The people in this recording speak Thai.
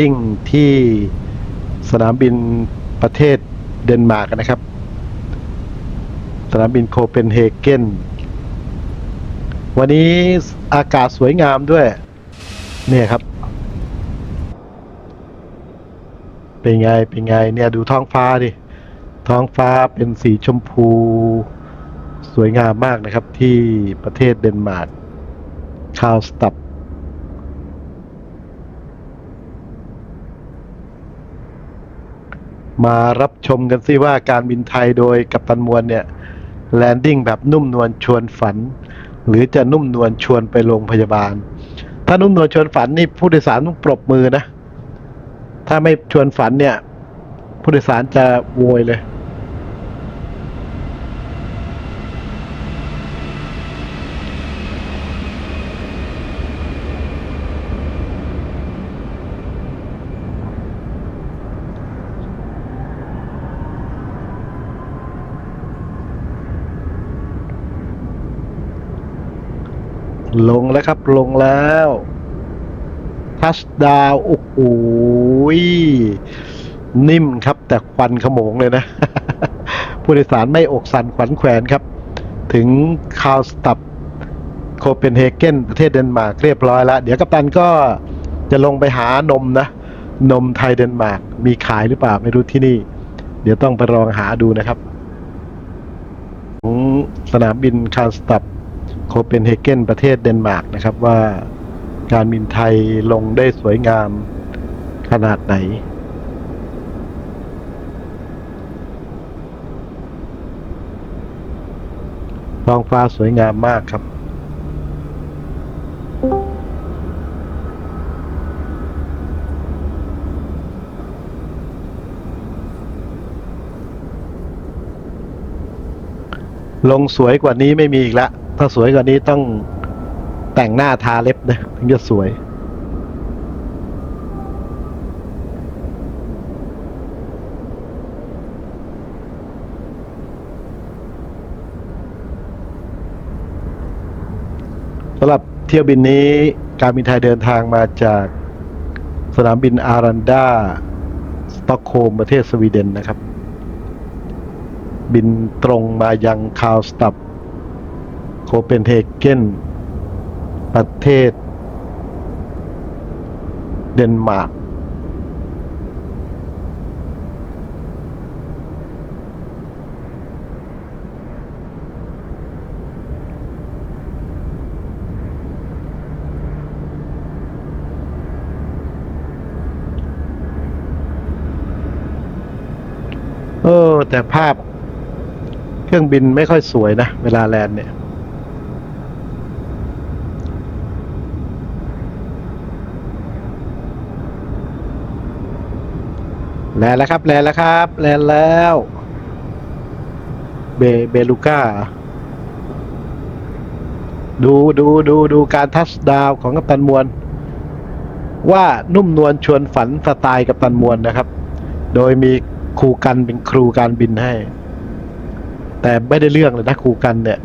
ดิ้งที่สนามบินประเทศเดนมาร์กนะครับ สนามบินโคเปนเฮเกน วันนี้อากาศสวยงามด้วย เนี่ยครับ เป็นไง เป็นไง เนี่ยดูท้องฟ้าดิ ท้องฟ้าเป็นสีชมพู สวยงามมากนะครับที่ประเทศเดนมาร์กคาวสตับ มารับชมกันสิว่าการบินไทยโดยกัปตันมวลเนี่ยแลนดิ้งแบบนุ่มนวลชวนฝัน หรือจะนุ่มนวลชวนไปโรงพยาบาล ถ้านุ่มนวลชวนฝันนี่ผู้โดยสารต้องปรบมือนะ ถ้าไม่ชวนฝันเนี่ย ผู้โดยสารจะโวยเลย ลงแล้วครับลงแล้วทัชดาวโอ้โหยนิ่มครับ แต่ควันขโมงเลยนะ ผู้โดยสารไม่อกสั่นขวัญแขวนครับ ถึงคาวสตับโคเปนเฮเกนประเทศเดนมาร์กเรียบร้อยแล้ว เดี๋ยวกัปตันก็จะลงไปหานมนะ นมไทยเดนมาร์กมีขายหรือเปล่าไม่รู้ที่นี่ เดี๋ยวต้องไปลองหาดูนะครับของสนามบินคาวสตับ โคเปนเฮเกนประเทศเดนมาร์กนะครับว่าการบินไทยลงได้สวยงามขนาดไหน ท้องฟ้าสวยงามมากครับลงสวยกว่านี้ไม่มีอีกแล้ว ถ้าสวยกว่านี้ต้องแต่งหน้าทาเล็บนะถึงจะสวย สำหรับเที่ยวบินนี้การบินไทยเดินทางมาจากสนามบินอารันดาสต็อกโฮล์มประเทศสวีเดนนะครับ บินตรงมายังคาวสตับ เปนเฮเกนประเทศ เดนมาร์กเออแต่ภาพเครื่องบินไม่ค่อยสวยนะ เวลาแลนด์เนี่ย แลนแล้วครับแลนแล้วครับแลนแล้วเบเบลูก้าดูดูดูดูการทัชดาวของกัปตันมวล ว่านุ่มนวลชวนฝันสไตล์กัปตันมวลนะครับ โดยมีครูกันเป็นครูการบินให้ แต่ไม่ได้เรื่องเลยนะครูกันเนี่ย